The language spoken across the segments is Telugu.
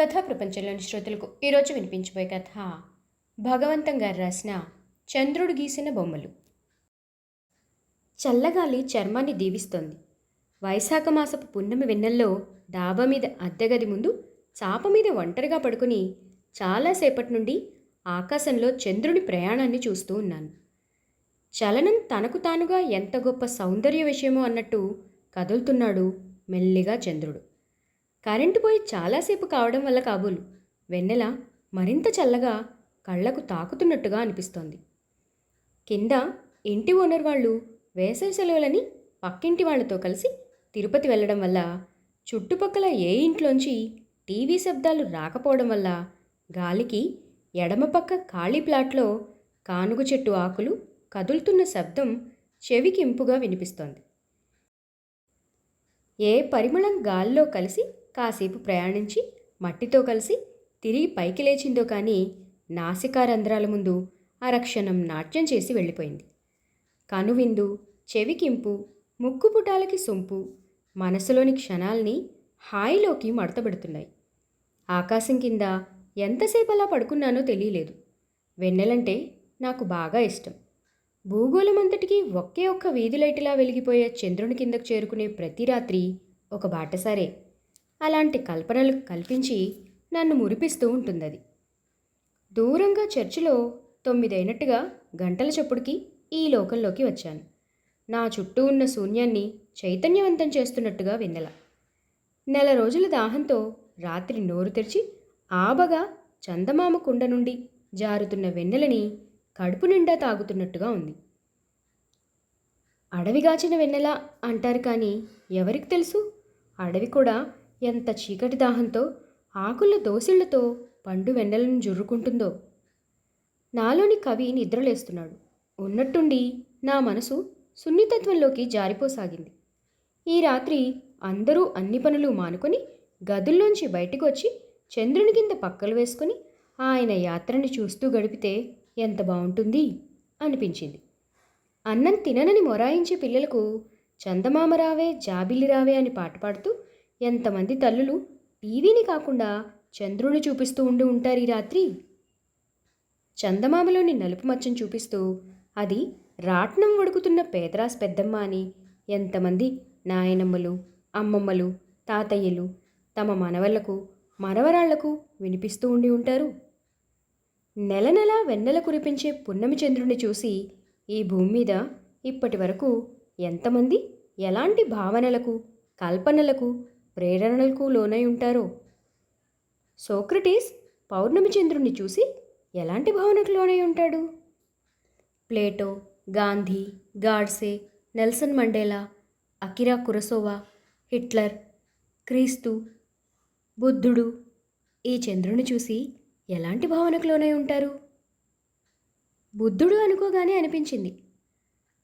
కథా ప్రపంచంలోని శ్రోతలకు ఈరోజు వినిపించబోయే కథ. భగవంతం గారు రాసిన చంద్రుడు గీసిన బొమ్మలు. చల్లగాలి చర్మాన్ని దీవిస్తోంది. వైశాఖ మాసపు పున్నమి వెన్నెల్లో డాబా మీద అద్దెగది ముందు చాప మీద ఒంటరిగా పడుకుని చాలాసేపటి నుండి ఆకాశంలో చంద్రుని ప్రయాణాన్ని చూస్తూ ఉన్నాను. చలనం తనకు తానుగా ఎంత గొప్ప సౌందర్య విషయమో అన్నట్టు కదులుతున్నాడు మెల్లిగా చంద్రుడు. కరెంటు పోయి చాలాసేపు కావడం వల్ల కాబోలు. వెన్నెల మరింత చల్లగా కళ్ళకు తాకుతున్నట్టుగా అనిపిస్తోంది. కింద ఇంటి ఓనర్ వాళ్ళు వేసవి సెలవులని పక్కింటి వాళ్ళతో కలిసి తిరుపతి వెళ్ళడం వల్ల చుట్టుపక్కల ఏ ఇంట్లోంచి టీవీ శబ్దాలు రాకపోవడం వల్ల గాలికి ఎడమపక్క ఖాళీ ప్లాట్లో కానుగ చెట్టు ఆకులు కదులుతున్న శబ్దం చెవికింపుగా వినిపిస్తోంది. ఏ పరిమళం గాల్లో కలిసి కాసేపు ప్రయాణించి మట్టితో కలిసి తిరిగి పైకి లేచిందో కానీ నాసికారంధ్రాల ముందు అరక్షణం నాట్యం చేసి వెళ్ళిపోయింది. కనువిందు చెవికింపు ముక్కు పుటాలకి సొంపు మనసులోని క్షణాల్ని హాయిలోకి మడతబెడుతున్నాయి ఆకాశం కింద ఎంతసేపు అలా పడుకున్నానో తెలియలేదు. వెన్నెలంటే నాకు బాగా ఇష్టం. భూగోళమంతటికీ ఒకే ఒక్క వీధి లైటులా వెలిగిపోయే చంద్రుని కిందకు చేరుకునే ప్రతి రాత్రి ఒక బాటసారే. అలాంటి కల్పనలు కల్పించి నన్ను మురిపిస్తూ ఉంటుందది. దూరంగా చర్చిలో తొమ్మిదైనట్టుగా గంటల చప్పుడుకి ఈ లోకంలోకి వచ్చాను. నా చుట్టూ ఉన్న శూన్యాన్ని చైతన్యవంతం చేస్తున్నట్టుగా వెన్నెల. నెల రోజుల దాహంతో రాత్రి నోరు తెరిచి ఆబగా చందమామ కుండ నుండి జారుతున్న వెన్నెలని కడుపు నిండా తాగుతున్నట్టుగా ఉంది. అడవిగాచిన వెన్నెల అంటారు కానీ ఎవరికి తెలుసు? అడవి కూడా ఎంత చీకటి దాహంతో ఆకుల దోసిళ్ళతో పండు వెన్నెలను జుర్రుకుంటుందో. నాలోని కవి నిద్రలేస్తున్నాడు. ఉన్నట్టుండి నా మనసు సున్నితత్వంలోకి జారిపోసాగింది. ఈ రాత్రి అందరూ అన్ని పనులు మానుకొని గదుల్లోంచి బయటకు వచ్చి చంద్రుని కింద పక్కలు వేసుకొని ఆయన యాత్రని చూస్తూ గడిపితే ఎంత బాగుంటుంది అనిపించింది. అన్నం తిననని మొరాయించే పిల్లలకు చందమామ రావే జాబిల్లి రావే అని పాట పాడుతూ ఎంతమంది తల్లులు టీవీని కాకుండా చంద్రుని చూపిస్తూ ఉండి ఉంటారు ఈ రాత్రి? చందమామలోని నలుపు మచ్చను చూపిస్తూ అది రాట్నం వడుకుతున్న పేదరాస్ పెద్దమ్మ అని ఎంతమంది నాయనమ్మలు అమ్మమ్మలు తాతయ్యలు తమ మనవళ్ళకు మనవరాళ్ళకు వినిపిస్తూ ఉండి ఉంటారు. నెల నెల వెన్నెల కురిపించే పున్నమి చంద్రుని చూసి ఈ భూమి మీద ఇప్పటి వరకు ఎంతమంది ఎలాంటి భావనలకు కల్పనలకు ప్రేరణలకు లోనై ఉంటారో. సోక్రటీస్ పౌర్ణమి చంద్రుణ్ణి చూసి ఎలాంటి భావనకు లోనై ఉంటాడు? Plato Gandhi Godse Nelson Mandela Akira Kurosawa Hitler క్రీస్తు బుద్ధుడు ఈ చంద్రుని చూసి ఎలాంటి భావనకు లోనై ఉంటారు? బుద్ధుడు అనుకోగానే అనిపించింది.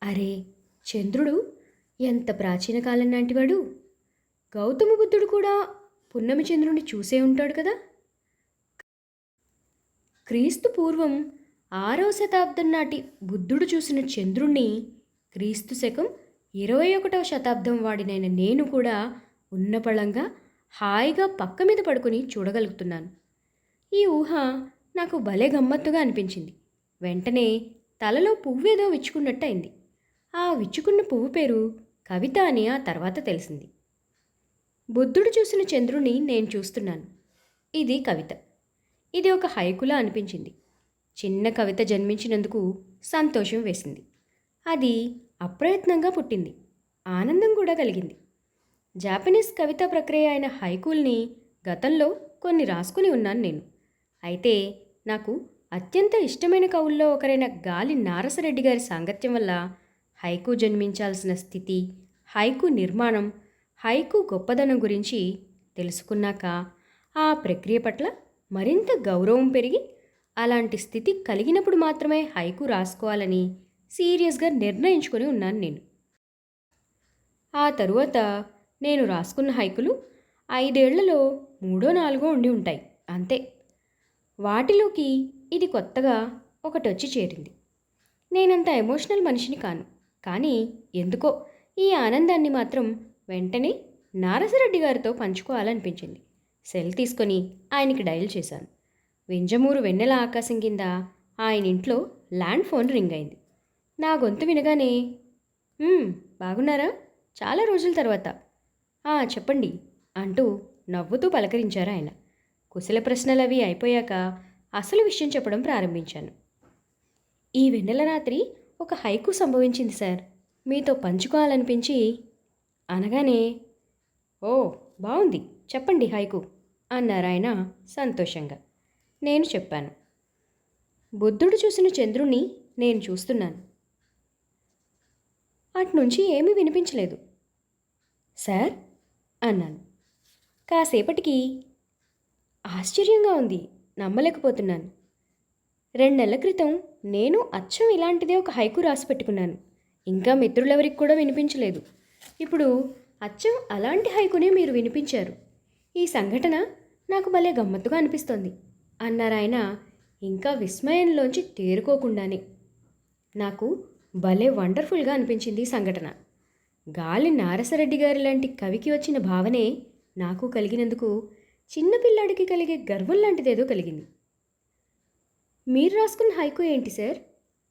అరే చంద్రుడు ఎంత ప్రాచీన కాలం నాటివాడు? గౌతమ బుద్ధుడు కూడా పున్నమి చంద్రుని చూసే ఉంటాడు కదా? క్రీస్తు పూర్వం ఆరవ శతాబ్దం నాటి బుద్ధుడు చూసిన చంద్రుణ్ణి క్రీస్తు శకం ఇరవై ఒకటవ శతాబ్దం వాడినైన నేను కూడా ఉన్నపళంగా హాయిగా పక్క మీద పడుకుని చూడగలుగుతున్నాను. ఈ ఊహ నాకు భలే గమ్మత్తుగా అనిపించింది. వెంటనే తలలో పువ్వేదో విచ్చుకున్నట్టు అయింది ఆ విచ్చుకున్న పువ్వు పేరు కవిత అని ఆ తర్వాత తెలిసింది. బుద్ధుడు చూసిన చంద్రుని నేను చూస్తున్నాను. ఇది కవిత. ఇది ఒక హైకులా అనిపించింది. చిన్న కవిత జన్మించినందుకు సంతోషం వేసింది. అది అప్రయత్నంగా పుట్టింది. ఆనందం కూడా కలిగింది. జాపనీస్ కవితా ప్రక్రియ అయిన హైకూల్ని గతంలో కొన్ని రాసుకుని ఉన్నాను నేను. అయితే నాకు అత్యంత ఇష్టమైన కవుల్లో ఒకరైన గాలి నారసరెడ్డి గారి సాంగత్యం వల్ల హైకు జన్మించాల్సిన స్థితి హైకు నిర్మాణం హైకు గొప్పదనం గురించి తెలుసుకున్నాక ఆ ప్రక్రియ పట్ల మరింత గౌరవం పెరిగి అలాంటి స్థితి కలిగినప్పుడు మాత్రమే హైకు రాసుకోవాలని సీరియస్గా నిర్ణయించుకొని ఉన్నాను నేను. ఆ తరువాత నేను రాసుకున్న హైకులు ఐదేళ్ళలో మూడో నాలుగో ఉండి ఉంటాయి అంతే. వాటిలోకి ఇది కొత్తగా ఒకటి వచ్చి చేరింది. నేనంత ఎమోషనల్ మనిషిని కాను కానీ ఎందుకో ఈ ఆనందాన్ని మాత్రం వెంటనే నారసరెడ్డి గారితో పంచుకోవాలనిపించింది. సెల్ తీసుకొని ఆయనకి డయల్ చేశాను. వింజమూరు వెన్నెల ఆకాశం కింద ఆయన ఇంట్లో ల్యాండ్ ఫోన్ రింగ్ అయింది. నా గొంతు వినగానే బాగున్నారా? చాలా రోజుల తర్వాత. చెప్పండి అంటూ నవ్వుతూ పలకరించారు ఆయన. కుశల ప్రశ్నలు అవి అయిపోయాక అసలు విషయం చెప్పడం ప్రారంభించాను. ఈ వెన్నెల రాత్రి ఒక హైకు సంభవించింది సార్. మీతో పంచుకోవాలనిపించి అనగానే ఓ బాగుంది చెప్పండి హైకు అన్నారాయన సంతోషంగా. నేను చెప్పాను. బుద్ధుడు చూసిన చంద్రుణ్ణి నేను చూస్తున్నాను. అట్నుంచి ఏమీ వినిపించలేదు. సార్ అన్నాను. కాసేపటికి ఆశ్చర్యంగా ఉంది. నమ్మలేకపోతున్నాను. రెండు నెలల క్రితం నేను అచ్చం ఇలాంటిదే ఒక హైకు రాసి పెట్టుకున్నాను. ఇంకా మిత్రులెవరికి కూడా వినిపించలేదు. ఇప్పుడు అచ్చం అలాంటి హైకునే మీరు వినిపించారు. ఈ సంఘటన నాకు భలే గమ్మత్తుగా అనిపిస్తోంది. అన్నారు ఆయన ఇంకా విస్మయంలోంచి తేరుకోకుండానే. నాకు భలే వండర్ఫుల్గా అనిపించింది ఈ సంఘటన. గాలి నారసరెడ్డి గారి లాంటి కవికి వచ్చిన భావనే నాకు కలిగినందుకు చిన్నపిల్లాడికి కలిగే గర్వం లాంటిదేదో కలిగింది. మీరు రాసుకున్న హైకు ఏంటి సార్?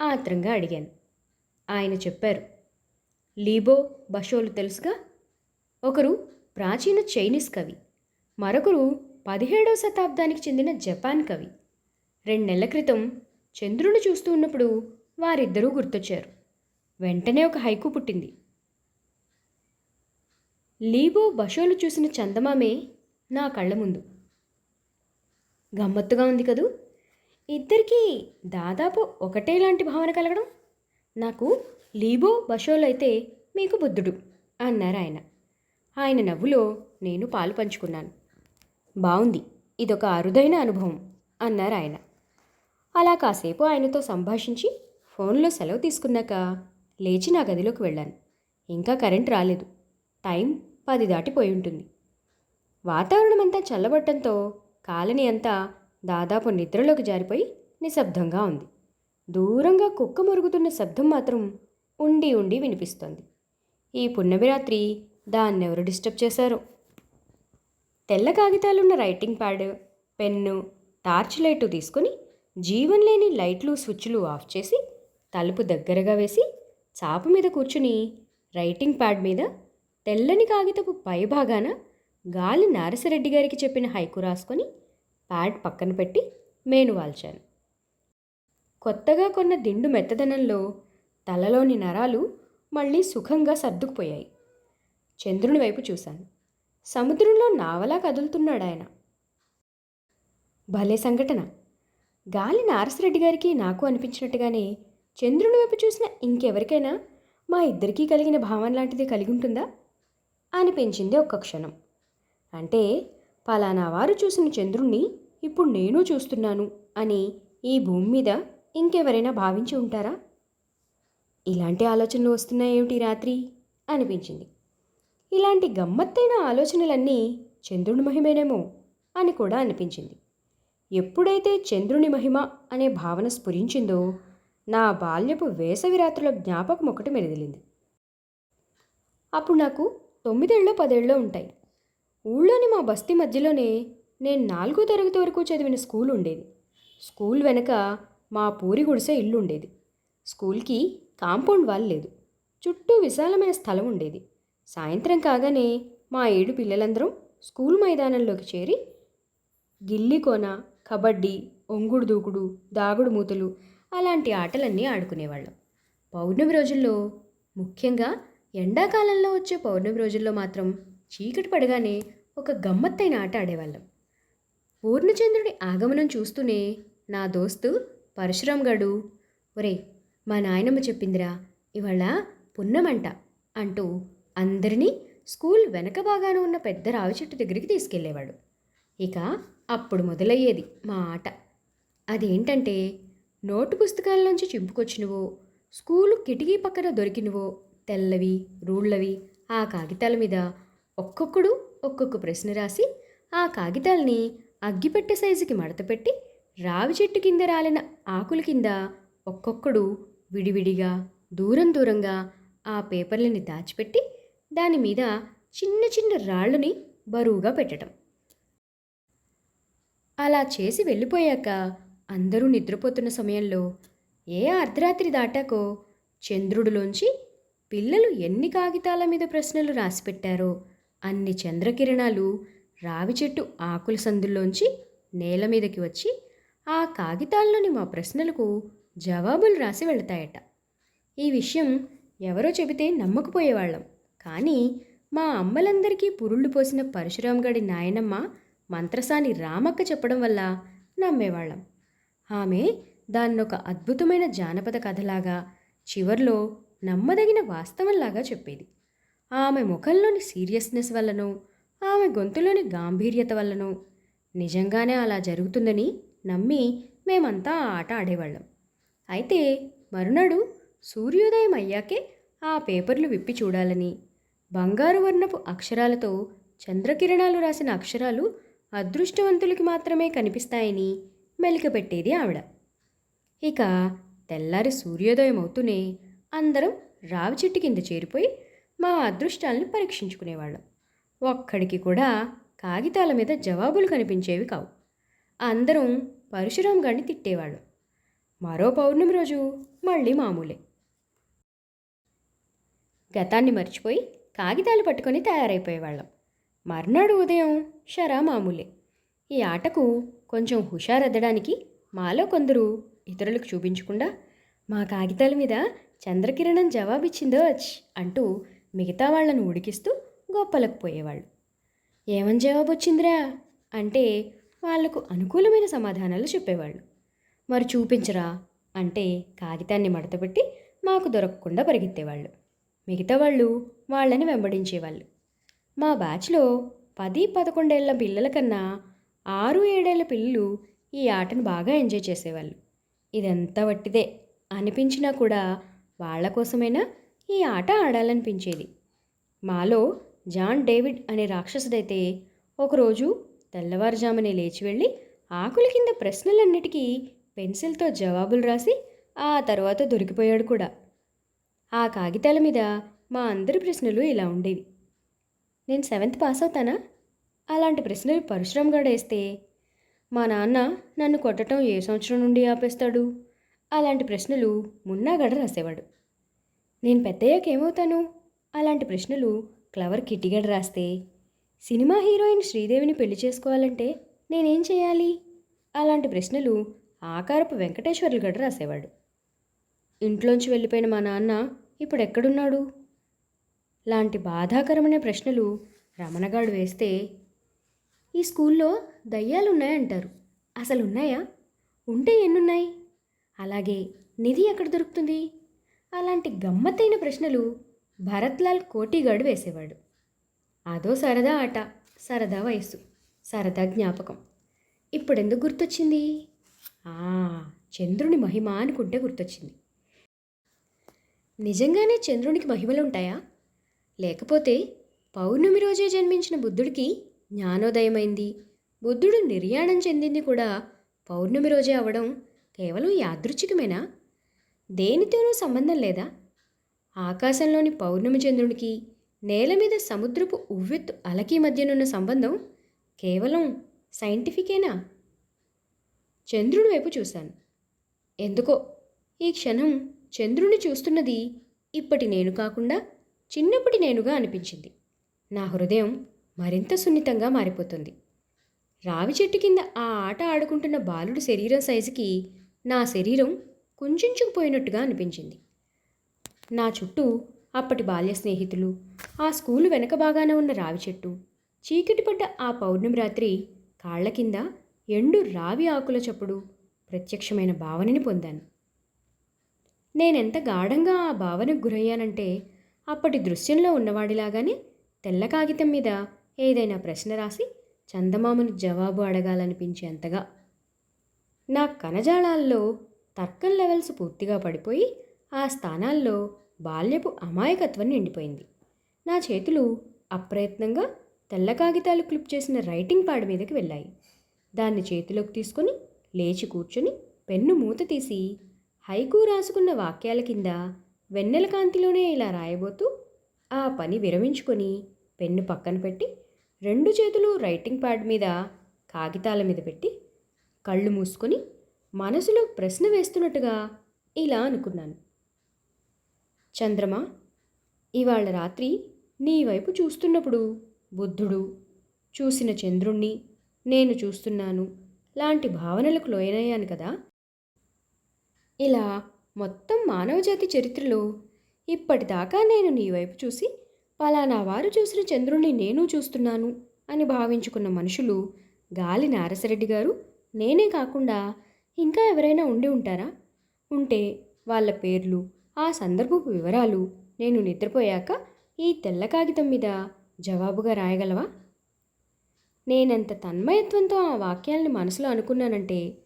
ఆత్రంగా అడిగాను. ఆయన చెప్పారు లీబో బషోలు తెలుసుగా? ఒకరు ప్రాచీన చైనీస్ కవి మరొకరు పదిహేడవ శతాబ్దానికి చెందిన జపాన్ కవి. రెండు నెలల క్రితం చంద్రుని చూస్తూ ఉన్నప్పుడు వారిద్దరూ గుర్తొచ్చారు. వెంటనే ఒక హైకు పుట్టింది. లీబో బషోలు చూసిన చందమామే నా కళ్ళ ముందు. గమ్మత్తుగా ఉంది కదూ? ఇద్దరికీ దాదాపు ఒకటేలాంటి భావన కలగడం నాకు లీబో బషోలైతే అయితే మీకు బుద్ధుడు అన్నారు ఆయన. ఆయన నవ్వులో నేను పాలు పంచుకున్నాను. బాగుంది ఇదొక అరుదైన అనుభవం అన్నారు ఆయన. అలా కాసేపు ఆయనతో సంభాషించి ఫోన్లో సెలవు తీసుకున్నాక లేచి నా గదిలోకి వెళ్ళాను. ఇంకా కరెంట్ రాలేదు. టైం పది దాటిపోయి ఉంటుంది. వాతావరణం అంతా చల్లబట్టంతో కాలనీ అంతా దాదాపు నిద్రలోకి జారిపోయి నిశ్శబ్దంగా ఉంది. దూరంగా కుక్క మురుగుతున్న శబ్దం మాత్రం ఉండి ఉండి వినిపిస్తోంది. ఈ పున్నమి రాత్రి దాన్నెవరు డిస్టర్బ్ చేశారో? తెల్ల కాగితాలున్న writing pad pen torch light తీసుకుని జీవం లేని లైట్లు స్విచ్లు ఆఫ్ చేసి తలుపు దగ్గరగా వేసి చాప మీద కూర్చుని రైటింగ్ ప్యాడ్ మీద తెల్లని కాగితపు పైభాగాన గాలి నారసరెడ్డి గారికి చెప్పిన హైకు రాసుకొని ప్యాడ్ పక్కన పెట్టి మేను వాల్చాను. కొత్తగా కొన్న దిండు మెత్తదనంలో తలలోని నరాలు మళ్ళీ సుఖంగా సర్దుకుపోయాయి. చంద్రుని వైపు చూశాను. సముద్రంలో నావలా కదులుతున్నాడు ఆయన. భలే సంఘటన. గాలి నారసరెడ్డి గారికి నాకు అనిపించినట్టుగానే చంద్రుని వైపు చూసిన ఇంకెవరికైనా మా ఇద్దరికీ కలిగిన భావన లాంటిది కలిగి ఉంటుందా అనిపించింది ఒక్క క్షణం. అంటే పలానా వారు చూసిన చంద్రుణ్ణి ఇప్పుడు నేను చూస్తున్నాను అని ఈ భూమి మీద ఇంకెవరైనా భావించి ఉంటారా? ఇలాంటి ఆలోచనలు వస్తున్నాయేమిటి రాత్రి? అనిపించింది. ఇలాంటి గమ్మత్తైన ఆలోచనలన్నీ చంద్రుని మహిమేనేమో అని కూడా అనిపించింది. ఎప్పుడైతే చంద్రుని మహిమ అనే భావన స్ఫురించిందో నా బాల్యపు వేసవి రాత్రుల జ్ఞాపకం ఒకటి మెరిదిలింది అప్పుడు నాకు తొమ్మిదేళ్ళో పదేళ్ళో ఉంటాయి. ఊళ్ళోని మా బస్తీ మధ్యలోనే నేను నాలుగో తరగతి వరకు చదివిన స్కూల్ ఉండేది. స్కూల్ వెనక మా పూరి గుడిసె ఇల్లు ఉండేది స్కూల్కి కాంపౌండ్ వాల్ లేదు. చుట్టూ విశాలమైన స్థలం ఉండేది. సాయంత్రం కాగానే మా ఏడు పిల్లలందరం స్కూల్ మైదానంలోకి చేరి గిల్లికోన కబడ్డీ ఒంగుడు దూకుడు దాగుడు మూతలు అలాంటి ఆటలన్నీ ఆడుకునేవాళ్ళం. పౌర్ణమి రోజుల్లో ముఖ్యంగా ఎండాకాలంలో వచ్చే పౌర్ణమి రోజుల్లో మాత్రం చీకటి పడగానే ఒక గమ్మత్తైన ఆట ఆడేవాళ్ళం. పూర్ణచంద్రుడి ఆగమనం చూస్తూనే నా దోస్తు పరశురామ్ గడు ఒరే మా నాయనమ్మ చెప్పిందిరా ఇవాళ పున్నమంట అంటూ అందరినీ స్కూల్ వెనక భాగాన ఉన్న పెద్ద రావి చెట్టు దగ్గరికి తీసుకెళ్ళేవాడు. ఇక అప్పుడు మొదలయ్యేది మా ఆట. అదేంటంటే నోటు పుస్తకాల్లోంచి చింపుకొచ్చినవో స్కూలు కిటికీ పక్కన దొరికినవో తెల్లవి రూళ్ళవి ఆ కాగితాల మీద ఒక్కొక్కడు ఒక్కొక్క ప్రశ్న రాసి ఆ కాగితాల్ని అగ్గిపెట్టె సైజుకి మడతపెట్టి రావి చెట్టు కింద రాలిన ఆకుల కింద ఒక్కొక్కడు విడివిడిగా దూరం దూరంగా ఆ పేపర్లని దాచిపెట్టి దాని మీద చిన్న చిన్న రాళ్ళని బరువుగా పెట్టడం అలా చేసి వెళ్ళిపోయాక అందరూ నిద్రపోతున్న సమయంలో ఏ అర్ధరాత్రి దాటాకో చంద్రుడిలోంచి పిల్లలు ఎన్ని కాగితాల మీద ప్రశ్నలు రాసిపెట్టారో అన్ని చంద్రకిరణాలు రావి చెట్టు ఆకుల సందుల్లోంచి నేల మీదకి వచ్చి ఆ కాగితాల్లోని మా ప్రశ్నలకు జవాబులు రాసి వెళతాయట. ఈ విషయం ఎవరో చెబితే నమ్మకపోయేవాళ్ళం. కానీ మా అమ్మలందరికీ పురుళ్ళు పోసిన పరశురాం గడి నాయనమ్మ మంత్రసాని రామక్క చెప్పడం వల్ల నమ్మేవాళ్ళం. ఆమె దాన్నొక అద్భుతమైన జానపద కథలాగా చివర్లో నమ్మదగిన వాస్తవంలాగా చెప్పేది. ఆమె ముఖంలోని సీరియస్నెస్ వల్లనో ఆమె గొంతులోని గాంభీర్యత వల్లనో నిజంగానే అలా జరుగుతుందని నమ్మి మేమంతా ఆ ఆట ఆడేవాళ్ళం. అయితే మరునాడు సూర్యోదయం అయ్యాకే ఆ పేపర్లు విప్పి చూడాలని. బంగారు వర్ణపు అక్షరాలతో చంద్రకిరణాలు రాసిన అక్షరాలు అదృష్టవంతులకి మాత్రమే కనిపిస్తాయని మెలికపెట్టేది ఆవిడ. ఇక తెల్లారి సూర్యోదయం అవుతూనే అందరం రావి చెట్టు కింద చేరిపోయి మా అదృష్టాలను పరీక్షించుకునేవాళ్ళం. ఒక్కడికి కూడా కాగితాల మీద జవాబులు కనిపించేవి కావు. అందరం పరశురాం గారిని తిట్టేవాళ్ళం. మరో పౌర్ణమి రోజు మళ్ళీ మామూలే. గతాన్ని మర్చిపోయి కాగితాలు పట్టుకొని తయారైపోయేవాళ్ళం. మర్నాడు ఉదయం షరా మామూలే. ఈ ఆటకు కొంచెం హుషారద్దడానికి మాలో కొందరు ఇతరులకు చూపించకుండా మా కాగితాల మీద చంద్రకిరణం జవాబిచ్చిందో అంటూ మిగతా వాళ్ళను ఉడికిస్తూ గొప్పలకు పోయేవాళ్ళు. ఏమని జవాబు వచ్చిందిరా అంటే వాళ్ళకు అనుకూలమైన సమాధానాలు చెప్పేవాళ్ళు. మరి చూపించరా? అంటే కాగితాన్ని మడతపెట్టి మాకు దొరకకుండా పరిగెత్తేవాళ్ళు. మిగతా వాళ్ళు వాళ్ళని వెంబడించేవాళ్ళు. మా బ్యాచ్లో పది పదకొండేళ్ళ పిల్లల కన్నా ఆరు ఏడేళ్ళ పిల్లలు ఈ ఆటను బాగా ఎంజాయ్ చేసేవాళ్ళు. ఇదంతా వట్టిదే అనిపించినా కూడా వాళ్ళ కోసమైనా ఈ ఆట ఆడాలనిపించేది. మాలో జాన్ డేవిడ్ అనే రాక్షసుడైతే ఒకరోజు తెల్లవారుజామునే లేచి వెళ్ళి ఆకుల కింద ప్రశ్నలన్నిటికీ పెన్సిల్తో జవాబులు రాసి ఆ తర్వాత దొరికిపోయాడు కూడా. ఆ కాగితాల మీద మా అందరి ప్రశ్నలు ఇలా ఉండేవి. నేను సెవెంత్ పాస్ అవుతానా అలాంటి ప్రశ్నలు పరశురామ్ వేస్తే మా నాన్న నన్ను కొట్టడం ఏ సంవత్సరం నుండి ఆపేస్తాడు? అలాంటి ప్రశ్నలు మున్నాగడ రాసేవాడు. నేను పెద్దయ్యాక ఏమవుతాను అలాంటి ప్రశ్నలు క్లవర్ కిటిగడ రాస్తే సినిమా హీరోయిన్ శ్రీదేవిని పెళ్ళి చేసుకోవాలంటే నేనేం చేయాలి? అలాంటి ప్రశ్నలు ఆకారపు వెంకటేశ్వర్లు గడ రాసేవాడు. ఇంట్లోంచి వెళ్ళిపోయిన మా నాన్న ఇప్పుడు ఎక్కడున్నాడు లాంటి బాధాకరమైన ప్రశ్నలు రమణగాడు వేస్తే ఈ స్కూల్లో దయ్యాలు ఉన్నాయంటారు అసలు ఉన్నాయా ఉంటే ఎన్నున్నాయి? అలాగే నిధి ఎక్కడ దొరుకుతుంది? అలాంటి గమ్మత్తైన ప్రశ్నలు భరత్లాల్ కోటిగాడు వేసేవాడు. అదో సరదా ఆట సరదా వయస్సు సరదా జ్ఞాపకం. ఇప్పుడెందుకు గుర్తొచ్చింది? చంద్రుని మహిమ అనుకుంటే గుర్తొచ్చింది. నిజంగానే చంద్రునికి మహిమలు ఉంటాయా లేకపోతే పౌర్ణమి రోజే జన్మించిన బుద్ధుడికి జ్ఞానోదయమైంది. బుద్ధుడు నిర్యాణం చెందింది కూడా పౌర్ణమి రోజే అవడం కేవలం యాదృచ్ఛికమేనా? దేనితోనూ సంబంధం లేదా? ఆకాశంలోని పౌర్ణమి చంద్రునికి నేల మీద సముద్రపు ఉవ్వెత్తు అలకి మధ్యనున్న సంబంధం కేవలం సైంటిఫికేనా? చంద్రుడి వైపు చూశాను. ఎందుకో? ఈ క్షణం చంద్రుని చూస్తున్నది ఇప్పటి నేను కాకుండా చిన్నప్పటి నేనుగా అనిపించింది. నా హృదయం మరింత సున్నితంగా మారిపోతుంది. రావి చెట్టు కింద ఆ ఆట ఆడుకుంటున్న బాలుడి శరీరం సైజుకి నా శరీరం కుంచుకుపోయినట్టుగా అనిపించింది. నా చుట్టూ అప్పటి బాల్య స్నేహితులు ఆ స్కూలు వెనక భాగాన ఉన్న రావి చెట్టు చీకటి పడ్డ ఆ పౌర్ణమి రాత్రి కాళ్ళ కింద ఎండు రావి ఆకుల చప్పుడు ప్రత్యక్షమైన భావనని పొందాను. నేనెంత గాఢంగా ఆ భావనకు గురయ్యానంటే అప్పటి దృశ్యంలో ఉన్నవాడిలాగానే తెల్ల కాగితం మీద ఏదైనా ప్రశ్న రాసి చందమామను జవాబు అడగాలనిపించేంతగా నా కణజాలాల్లో తర్కం లెవెల్స్ పూర్తిగా పడిపోయి ఆ స్థానాల్లో బాల్యపు అమాయకత్వం నిండిపోయింది. నా చేతులు అప్రయత్నంగా తెల్ల కాగితాలు క్లిప్ చేసిన రైటింగ్ పాడ్ మీదకి వెళ్ళాయి. దాన్ని చేతిలోకి తీసుకొని లేచి కూర్చుని పెన్ను మూత తీసి హైకు రాసుకున్న వాక్యాల కింద వెన్నెల కాంతిలోనే ఇలా రాయబోతూ ఆ పని విరమించుకొని పెన్ను పక్కన పెట్టి రెండు చేతులు రైటింగ్ ప్యాడ్ మీద కాగితాల మీద పెట్టి కళ్ళు మూసుకొని మనసులో ప్రశ్న వేస్తున్నట్టుగా ఇలా అనుకున్నాను. చంద్రమా ఇవాళ రాత్రి నీ వైపు చూస్తున్నప్పుడు బుద్ధుడు చూసిన చంద్రుణ్ణి నేను చూస్తున్నాను. లాంటి భావనలకు లోయనయ్యాను కదా. ఇలా మొత్తం మానవజాతి చరిత్రలో ఇప్పటిదాకా నేను నీ వైపు చూసి పలానా వారు చూసిన చంద్రుణ్ణి నేను చూస్తున్నాను అని భావించుకున్న మనుషులు గాలి నారసరెడ్డి గారు నేనే కాకుండా ఇంకా ఎవరైనా ఉండి ఉంటారా? ఉంటే వాళ్ళ పేర్లు ఆ సందర్భపు వివరాలు నేను నిద్రపోయాక ఈ తెల్ల కాగితం మీద జవాబుగా రాయగలవా? నేనెంత తన్మయత్వంతో ఆ వాక్యాలను మనసులో అనుకున్నానంటే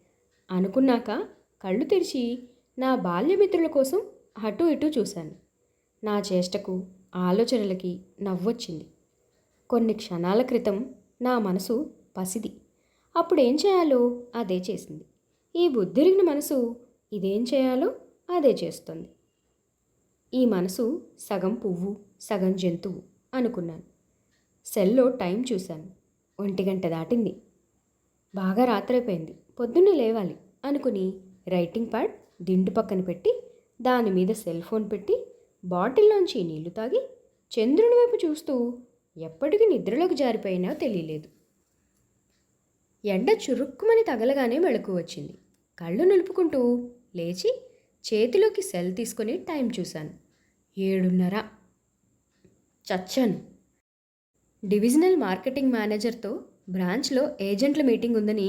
అనుకున్నాక కళ్ళు తెరిచి నా బాల్యమిత్రుల కోసం అటు ఇటు చూశాను. నా చేష్టకు ఆలోచనలకి నవ్వొచ్చింది. కొన్ని క్షణాల క్రితం నా మనసు పసిది. అప్పుడేం చేయాలో అదే చేసింది. ఈ బుద్ధిరిగిన మనసు ఇదేం చేయాలో అదే చేస్తుంది. ఈ మనసు సగం పువ్వు సగం జంతువు అనుకున్నాను. సెల్లో టైం చూశాను. ఒంటి గంట దాటింది. బాగా రాత్రైపోయింది. పొద్దున్నే లేవాలి అనుకుని రైటింగ్ ప్యాడ్ దిండు పక్కన పెట్టి దాని మీద సెల్ ఫోన్ పెట్టి బాటిల్లోంచి నీళ్ళు తాగి చంద్రుని వైపు చూస్తూ ఎప్పటికి నిద్రలోకి జారిపోయినా తెలియలేదు. ఎండ చురుక్కుమని తగలగానే మెళకు వచ్చింది. కళ్ళు నిలుపుకుంటూ లేచి చేతిలోకి సెల్ తీసుకొని టైం చూశాను. ఏడున్నర. చచ్చాను. డివిజనల్ మార్కెటింగ్ మేనేజర్తో బ్రాంచ్లో ఏజెంట్ల మీటింగ్ ఉందని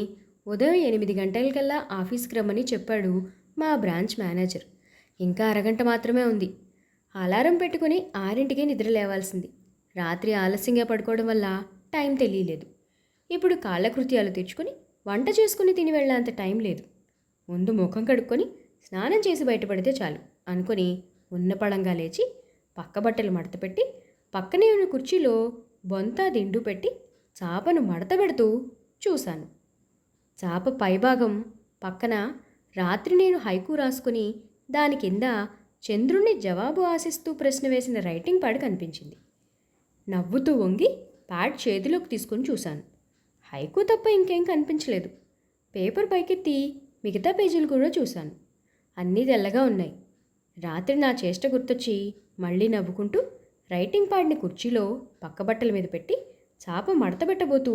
ఉదయం ఎనిమిది గంటలకల్లా ఆఫీస్కి రమ్మని చెప్పాడు మా బ్రాంచ్ మేనేజర్. ఇంకా అరగంట మాత్రమే ఉంది. అలారం పెట్టుకుని ఆరింటికి నిద్ర లేవాల్సింది. రాత్రి ఆలస్యంగా పడుకోవడం వల్ల టైం తెలియలేదు. ఇప్పుడు కాలకృత్యాలు తెచ్చుకొని వంట చేసుకుని తిని వెళ్ళేంత టైం లేదు. ముందు ముఖం కడుక్కొని స్నానం చేసి బయటపడితే చాలు అనుకొని ఉన్న పడంగా లేచి పక్క బట్టలు మడతపెట్టి పక్కనే ఉన్న కుర్చీలో బొంత దిండు పెట్టి చాపను మడతబెడుతూ చూశాను. చాప పైభాగం పక్కన రాత్రి నేను హైకు రాసుకుని దాని కింద చంద్రుణ్ణి జవాబు ఆశిస్తూ ప్రశ్న వేసిన రైటింగ్ ప్యాడ్ కనిపించింది. నవ్వుతూ వంగి ప్యాడ్ చేతిలోకి తీసుకుని చూశాను. హైకు తప్ప ఇంకేం కనిపించలేదు. పేపర్ పైకెత్తి మిగతా పేజీలు కూడా చూశాను. అన్నీ తెల్లగా ఉన్నాయి. రాత్రి నా చేష్ట గుర్తొచ్చి మళ్ళీ నవ్వుకుంటూ రైటింగ్ ప్యాడ్ని కుర్చీలో పక్క బట్టల మీద పెట్టి చాప మడతబెట్టబోతూ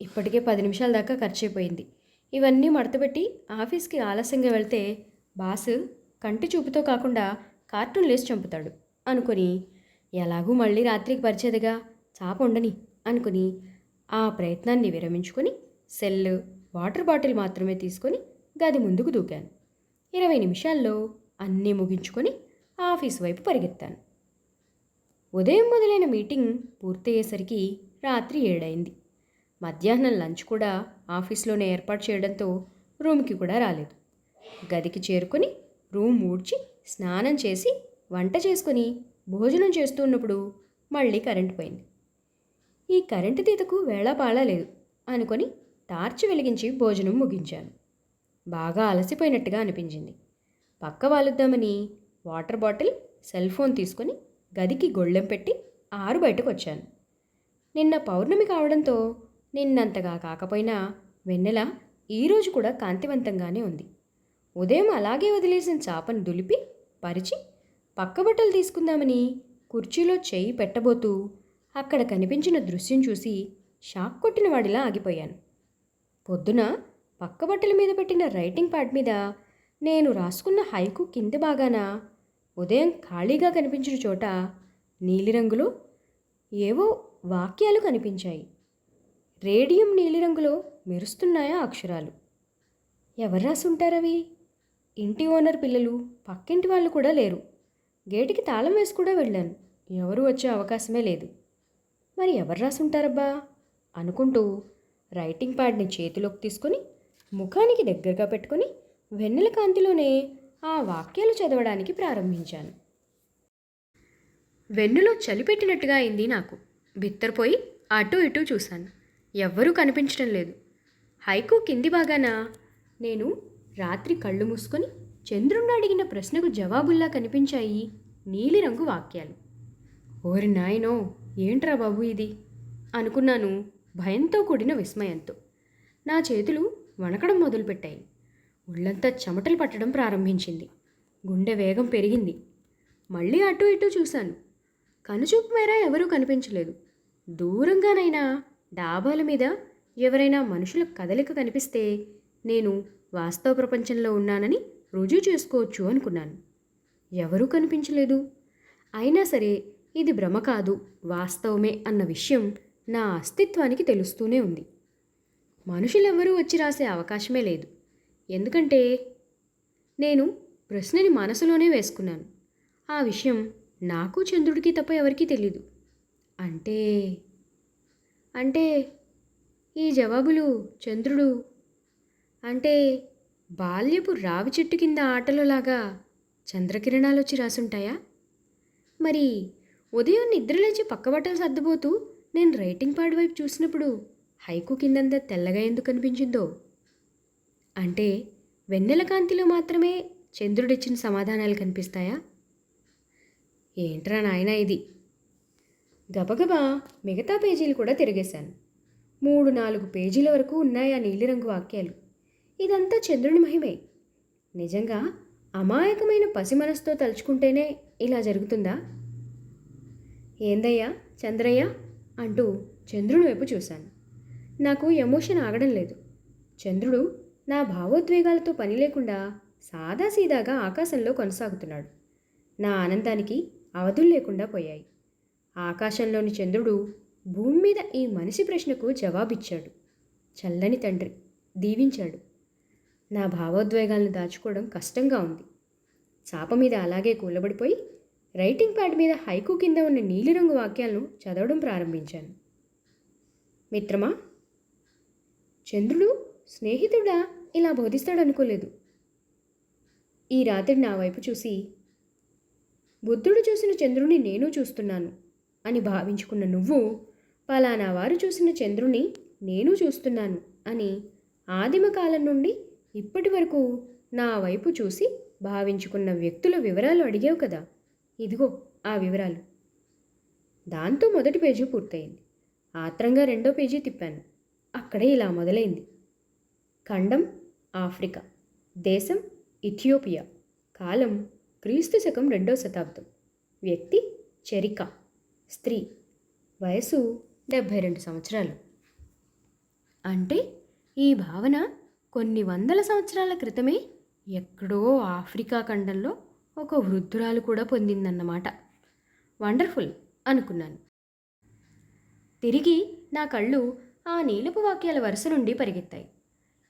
ఇప్పటికే పది నిమిషాల దాకా ఖర్చయిపోయింది ఇవన్నీ మడతపెట్టి ఆఫీస్కి ఆలస్యంగా వెళ్తే బాస్ కంటి చూపుతో కాకుండా కార్టూన్ లేసి చంపుతాడు అనుకొని ఎలాగూ మళ్ళీ రాత్రికి పరిచేదిగా చాప ఉండని అనుకుని ఆ ప్రయత్నాన్ని విరమించుకొని సెల్ వాటర్ బాటిల్ మాత్రమే తీసుకొని గది ముందుకు దూకాను. ఇరవై నిమిషాల్లో అన్నీ ముగించుకొని ఆఫీస్ వైపు పరిగెత్తాను. ఉదయం మొదలైన మీటింగ్ పూర్తయ్యేసరికి రాత్రి ఏడైంది. మధ్యాహ్నం లంచ్ కూడా ఆఫీస్లోనే ఏర్పాటు చేయడంతో రూమ్కి కూడా రాలేదు. గదికి చేరుకొని రూమ్ ఊడ్చి స్నానం చేసి వంట చేసుకొని భోజనం చేస్తున్నప్పుడు మళ్ళీ కరెంటు పోయింది. ఈ కరెంటు తీతకు వేళాపాళా లేదు అనుకొని టార్చ్ వెలిగించి భోజనం ముగించాను. బాగా అలసిపోయినట్టుగా అనిపించింది. పక్క వాలుద్దామని వాటర్ బాటిల్ సెల్ ఫోన్ తీసుకొని గదికి గొళ్ళెం పెట్టి ఆరు బయటకు వచ్చాను నిన్న పౌర్ణమి కావడంతో నిన్నంతగా కాకపోయినా వెన్నెల ఈరోజు కూడా కాంతివంతంగానే ఉంది. ఉదయం అలాగే వదిలేసిన చాపను దులిపి పరిచి పక్క బట్టలు తీసుకుందామని కుర్చీలో చేయి పెట్టబోతూ అక్కడ కనిపించిన దృశ్యం చూసి షాక్ కొట్టిన వాడిలా ఆగిపోయాను. పొద్దున పక్క బట్టల మీద పెట్టిన రైటింగ్ ప్యాడ్ మీద నేను రాసుకున్న హైకు కింద భాగాన ఉదయం ఖాళీగా కనిపించిన చోట నీలిరంగులో ఏవో వాక్యాలు కనిపించాయి. రేడియం నీలిరంగులో మెరుస్తున్నాయా అక్షరాలు? ఎవరు రాసుంటారవి ఇంటి ఓనర్ పిల్లలు పక్కింటి వాళ్ళు కూడా లేరు. గేటుకి తాళం వేసి కూడా వెళ్ళాను. ఎవరు వచ్చే అవకాశమే లేదు. మరి ఎవరు రాసుంటారబ్బా? అనుకుంటూ రైటింగ్ ప్యాడ్ని చేతిలోకి తీసుకొని ముఖానికి దగ్గరగా పెట్టుకొని వెన్నెల కాంతిలోనే ఆ వాక్యాలు చదవడానికి ప్రారంభించాను. వెన్నులో చలి పెట్టినట్టుగా అయింది నాకు. బిత్తరపోయి అటు ఇటు చూశాను. ఎవ్వరూ కనిపించడం లేదు. హైకు కింది బాగాన నేను రాత్రి కళ్ళు మూసుకొని చంద్రుణ్ణి అడిగిన ప్రశ్నకు జవాబుల్లా కనిపించాయి నీలిరంగు వాక్యాలు. ఓరి నాయనో ఏంట్రా బాబు ఇది? అనుకున్నాను భయంతో కూడిన విస్మయంతో. నా చేతులు వణకడం మొదలుపెట్టాయి. ఒళ్ళంతా చెమటలు పట్టడం ప్రారంభించింది. గుండె వేగం పెరిగింది. మళ్ళీ అటు ఇటు చూశాను. కనుచూపు మేర ఎవరూ కనిపించలేదు. దూరంగానైనా డాబాల మీద ఎవరైనా మనుషుల కదలిక కనిపిస్తే నేను వాస్తవ ప్రపంచంలో ఉన్నానని రుజువు చేసుకోవచ్చు అనుకున్నాను. ఎవరూ కనిపించలేదు. అయినా సరే ఇది భ్రమ కాదు వాస్తవమే అన్న విషయం నా అస్తిత్వానికి తెలుస్తూనే ఉంది. మనుషులెవ్వరూ వచ్చి రాసే అవకాశమే లేదు. ఎందుకంటే నేను ప్రశ్నని మనసులోనే వేసుకున్నాను. ఆ విషయం నాకు చంద్రుడికి తప్ప ఎవరికీ తెలీదు. అంటే అంటే ఈ జవాబులు చంద్రుడు అంటే బాల్యపు రావి చెట్టు కింద ఆటలోలాగా చంద్రకిరణాలు వచ్చి రాసుంటాయా? మరి ఉదయం నిద్రలేచి పక్కబట్టలు సర్దుపోతూ నేను రైటింగ్ ప్యాడ్ వైపు చూసినప్పుడు హైకు కిందంతా తెల్లగా ఎందుకు కనిపించిందో అంటే వెన్నెల కాంతిలో మాత్రమే చంద్రుడిచ్చిన సమాధానాలు కనిపిస్తాయా? ఏంట్రా నాయన ఇది? గబగబా మిగతా పేజీలు కూడా తిరిగేశాను. మూడు నాలుగు పేజీల వరకు ఉన్నాయి ఆ నీలిరంగు వాక్యాలు? ఇదంతా చంద్రుని మహిమే. నిజంగా అమాయకమైన పసి మనసుతో తలుచుకుంటేనే ఇలా జరుగుతుందా? ఏందయ్యా చంద్రయ్య? అంటూ చంద్రుని వైపు చూశాను. నాకు ఎమోషన్ ఆగడం లేదు. చంద్రుడు నా భావోద్వేగాలతో పని లేకుండా సాదాసీదాగా ఆకాశంలో కొనసాగుతున్నాడు. నా ఆనందానికి అవధులు లేకుండా పోయాయి. ఆకాశంలోని చంద్రుడు భూమి మీద ఈ మనిషి ప్రశ్నకు జవాబిచ్చాడు. చల్లని తండ్రి దీవించాడు. నా భావోద్వేగాలను దాచుకోవడం కష్టంగా ఉంది. చాప మీద అలాగే కూలబడిపోయి రైటింగ్ ప్యాడ్ మీద హైకు కింద ఉన్న నీలిరంగు వాక్యాలను చదవడం ప్రారంభించాను. మిత్రమా చంద్రుడు స్నేహితుడా? ఇలా బోధిస్తాడనుకోలేదు. ఈ రాత్రి నా వైపు చూసి బుద్ధుడు చూసిన చంద్రుని నేను చూస్తున్నాను అని భావించుకున్న నువ్వు పలానా వారు చూసిన చంద్రుని నేను చూస్తున్నాను అని ఆదిమ కాలం నుండి ఇప్పటి వరకు నా వైపు చూసి భావించుకున్న వ్యక్తుల వివరాలు అడిగావు కదా? ఇదిగో ఆ వివరాలు. దాంతో మొదటి పేజీ పూర్తయింది. ఆత్రంగా రెండో పేజీ తిప్పాను. అక్కడే ఇలా మొదలైంది. ఖండం ఆఫ్రికా. దేశం ఇథియోపియా. కాలం క్రీస్తు శకం రెండో శతాబ్దం. వ్యక్తి చెరిక. స్త్రీ. వయసు డెబ్భై రెండు సంవత్సరాలు. అంటే ఈ భావన కొన్ని వందల సంవత్సరాల క్రితమే ఎక్కడో ఆఫ్రికా ఖండంలో ఒక వృద్ధురాలు కూడా పొందిందన్నమాట. వండర్ఫుల్ అనుకున్నాను. తిరిగి నా కళ్ళు ఆ నీలపు వాక్యాల వరుస నుండి పరిగెత్తాయి.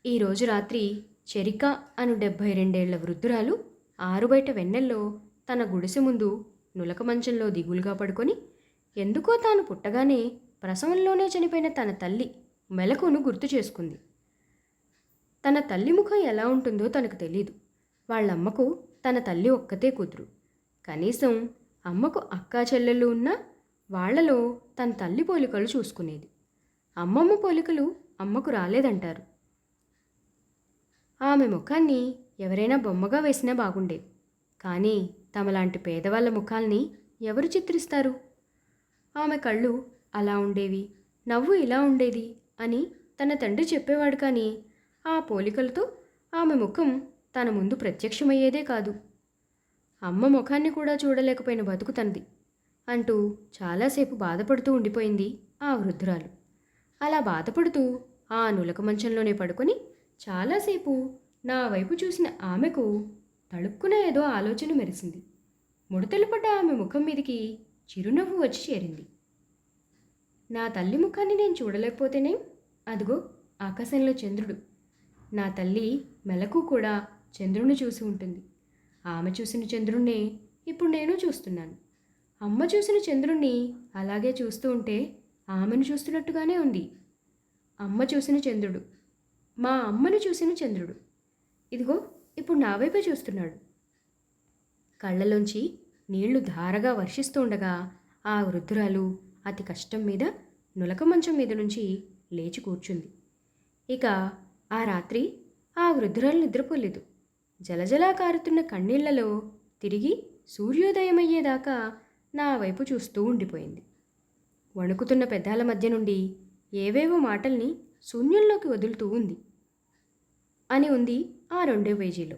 ఈరోజు రాత్రి చెరిక అను డెబ్భై రెండేళ్ళ వృద్ధురాలు ఆరుబయట వెన్నెల్లో తన గుడిసె ముందు నులక మంచంలో దిగులుగా పడుకొని ఎందుకో తాను పుట్టగానే ప్రసవంలోనే చనిపోయిన తన తల్లి మెలకును గుర్తు చేసుకుంది. తన తల్లి ముఖం ఎలా ఉంటుందో తనకు తెలీదు. వాళ్ళమ్మకు తన తల్లి ఒక్కతే కూతురు. కనీసం అమ్మకు అక్కా చెల్లెళ్ళు ఉన్నా వాళ్ళలో తన తల్లి పోలికలు చూసుకునేది. అమ్మమ్మ పోలికలు అమ్మకు రాలేదంటారు. ఆమె ముఖాన్ని ఎవరైనా బొమ్మగా వేసినా బాగుండేది కానీ తమలాంటి పేదవాళ్ళ ముఖాల్ని ఎవరు చిత్రిస్తారు? ఆమె కళ్ళు అలా ఉండేవి నవ్వు ఇలా ఉండేది అని తన తండ్రి చెప్పేవాడు కానీ ఆ పోలికలతో ఆమె ముఖం తన ముందు ప్రత్యక్షమయ్యేదే కాదు. అమ్మ ముఖాన్ని కూడా చూడలేకపోయిన బతుకు తనది అంటూ చాలాసేపు బాధపడుతూ ఉండిపోయింది ఆ వృద్ధురాలు. అలా బాధపడుతూ ఆ నులక మంచంలోనే పడుకొని చాలాసేపు నా వైపు చూసిన ఆమెకు తడుక్కున ఏదో ఆలోచన మెరిసింది. ముడతలు పడ్డ ఆమె ముఖం మీదికి చిరునవ్వు వచ్చి చేరింది. నా తల్లి ముఖాన్ని నేను చూడలేకపోతేనే? అదిగో ఆకాశంలో చంద్రుడు. నా తల్లి మెలకు కూడా చంద్రుని చూసి ఉంటుంది. ఆమె చూసిన చంద్రుణ్ణే ఇప్పుడు నేను చూస్తున్నాను. అమ్మ చూసిన చంద్రుణ్ణి అలాగే చూస్తూ ఉంటే ఆమెను చూస్తున్నట్టుగానే ఉంది. అమ్మ చూసిన చంద్రుడు మా అమ్మను చూసిన చంద్రుడు. ఇదిగో ఇప్పుడు నా వైపే చూస్తున్నాడు. కళ్ళలోంచి నీళ్ళు ధారగా వర్షిస్తుండగా ఆ వృద్ధురాలు అతి కష్టం మీద నులక మంచం మీద నుంచి లేచి కూర్చుంది. ఇక ఆ రాత్రి ఆ వృద్ధురాలు నిద్రపోలేదు. జలజలా కారుతున్న కన్నీళ్ళలో తిరిగి సూర్యోదయమయ్యేదాకా నా వైపు చూస్తూ ఉండిపోయింది. వణుకుతున్న పెద్దాల మధ్య నుండి ఏవేవో మాటల్ని శూన్యంలోకి వదులుతూ ఉంది. అని ఉంది ఆ రెండో పేజీలో.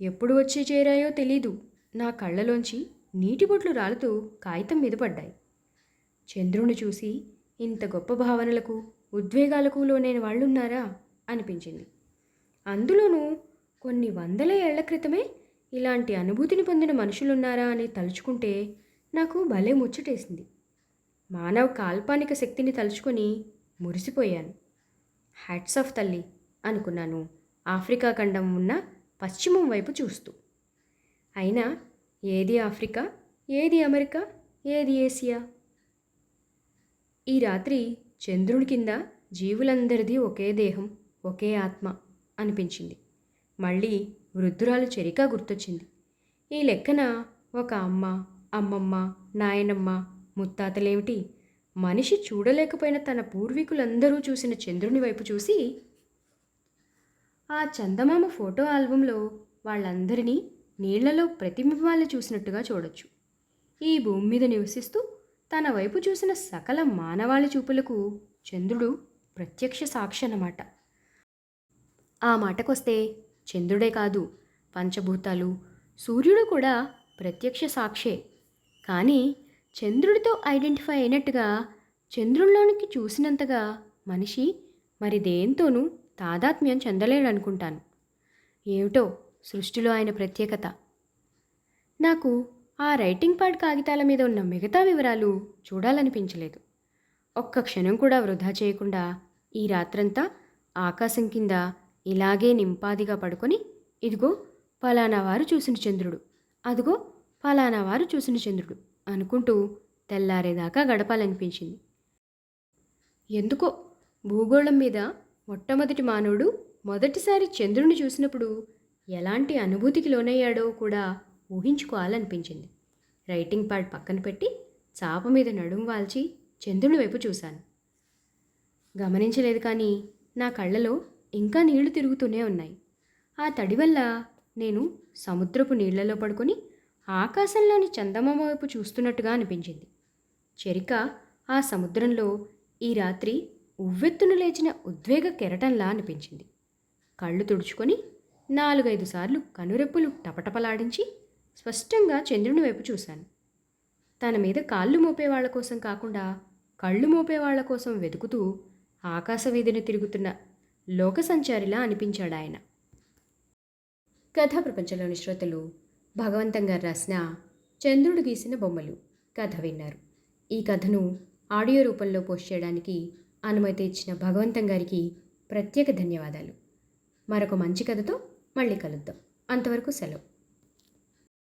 ఎప్పుడు వచ్చి చేరాయో తెలీదు. నా కళ్ళలోంచి నీటి బొట్లు రాలుతూ కాగితం మీద పడ్డాయి. చంద్రుని చూసి ఇంత గొప్ప భావనలకు ఉద్వేగాలకు లోనైన వాళ్ళున్నారా? అనిపించింది. అందులోనూ కొన్ని వందల ఏళ్ళ క్రితమే ఇలాంటి అనుభూతిని పొందిన మనుషులున్నారా అని తలుచుకుంటే నాకు భలే ముచ్చటేసింది. మానవ కాల్పానిక శక్తిని తలుచుకొని మురిసిపోయాను. హ్యాట్స్ ఆఫ్ తల్లి అనుకున్నాను. ఆఫ్రికా ఖండం ఉన్న పశ్చిమం వైపు చూస్తూ. అయినా ఏది ఆఫ్రికా? ఏది అమెరికా? ఏది ఏసియా? ఈ రాత్రి చంద్రుడి కింద జీవులందరిది ఒకే దేహం ఒకే ఆత్మ అనిపించింది. మళ్ళీ వృద్ధురాలు చెరిక గుర్తొచ్చింది. ఈ లెక్కన ఒక అమ్మ అమ్మమ్మ నాయనమ్మ ముత్తాతలేమిటి మనిషి చూడలేకపోయిన తన పూర్వీకులందరూ చూసిన చంద్రుని వైపు చూసి ఆ చందమామ ఫోటో ఆల్బంలో వాళ్ళందరినీ నీళ్ళలో ప్రతిబింబాలు చూసినట్టుగా చూడొచ్చు. ఈ భూమి మీద నివసిస్తూ తన వైపు చూసిన సకల మానవాళి చూపులకు చంద్రుడు ప్రత్యక్ష సాక్షి అన్నమాట. ఆ మాటకొస్తే చంద్రుడే కాదు పంచభూతాలు. సూర్యుడు కూడా ప్రత్యక్ష సాక్షే. కానీ చంద్రుడితో ఐడెంటిఫై అయినట్టుగా చంద్రుల్లోనికి చూసినంతగా మనిషి మరి దేంతోనూ తాదాత్మ్యం చెందలేడనుకుంటాను. ఏమిటో సృష్టిలో ఆయన ప్రత్యేకత. నాకు ఆ రైటింగ్ ప్యాడ్ కాగితాల మీద ఉన్న మిగతా వివరాలు చూడాలనిపించలేదు. ఒక్క క్షణం కూడా వృధా చేయకుండా ఈ రాత్రంతా ఆకాశం కింద ఇలాగే నింపాదిగా పడుకొని ఇదిగో ఫలానా వారు చూసిన చంద్రుడు అదిగో ఫలానా వారు చూసిన చంద్రుడు. అనుకుంటూ తెల్లారేదాకా గడపాలనిపించింది. ఎందుకో భూగోళం మీద మొట్టమొదటి మానవుడు మొదటిసారి చంద్రుని చూసినప్పుడు ఎలాంటి అనుభూతికి లోనయ్యాడో కూడా ఊహించుకోవాలనిపించింది. రైటింగ్ ప్యాడ్ పక్కన పెట్టి చాప మీద నడుం వాల్చి చంద్రుని వైపు చూశాను. గమనించలేదు కానీ నా కళ్ళలో ఇంకా నీళ్ళు తిరుగుతూనే ఉన్నాయి. ఆ తడి వల్ల నేను సముద్రపు నీళ్ళలో పడుకొని ఆకాశంలోని చందమామ వైపు చూస్తున్నట్టుగా అనిపించింది. చెరిక ఆ సముద్రంలో ఈ రాత్రి ఉవ్వెత్తును లేచిన ఉద్వేగ కెరటంలా అనిపించింది. కళ్ళు తుడుచుకొని నాలుగైదు సార్లు కనురెప్పులు టపటపలాడించి స్పష్టంగా చంద్రుని వైపు చూశాను. తన మీద కాళ్ళు మోపే వాళ్ళ కోసం కాకుండా కళ్ళు మోపే వాళ్ళ కోసం వెతుకుతూ ఆకాశ వీధిని తిరుగుతున్న లోక సంచారిలా అనిపించాడు కథా ప్రపంచంలోని శ్రోతలు భగవంతం గారు రాసిన చంద్రుడు గీసిన బొమ్మలు కథ విన్నారు. ఈ కథను ఆడియో రూపంలో పోస్ట్ చేయడానికి అనుమతి ఇచ్చిన భగవంతం గారికి ప్రత్యేక ధన్యవాదాలు. మరొక మంచి కథతో మళ్ళీ కలుద్దాం. అంతవరకు సెలవు.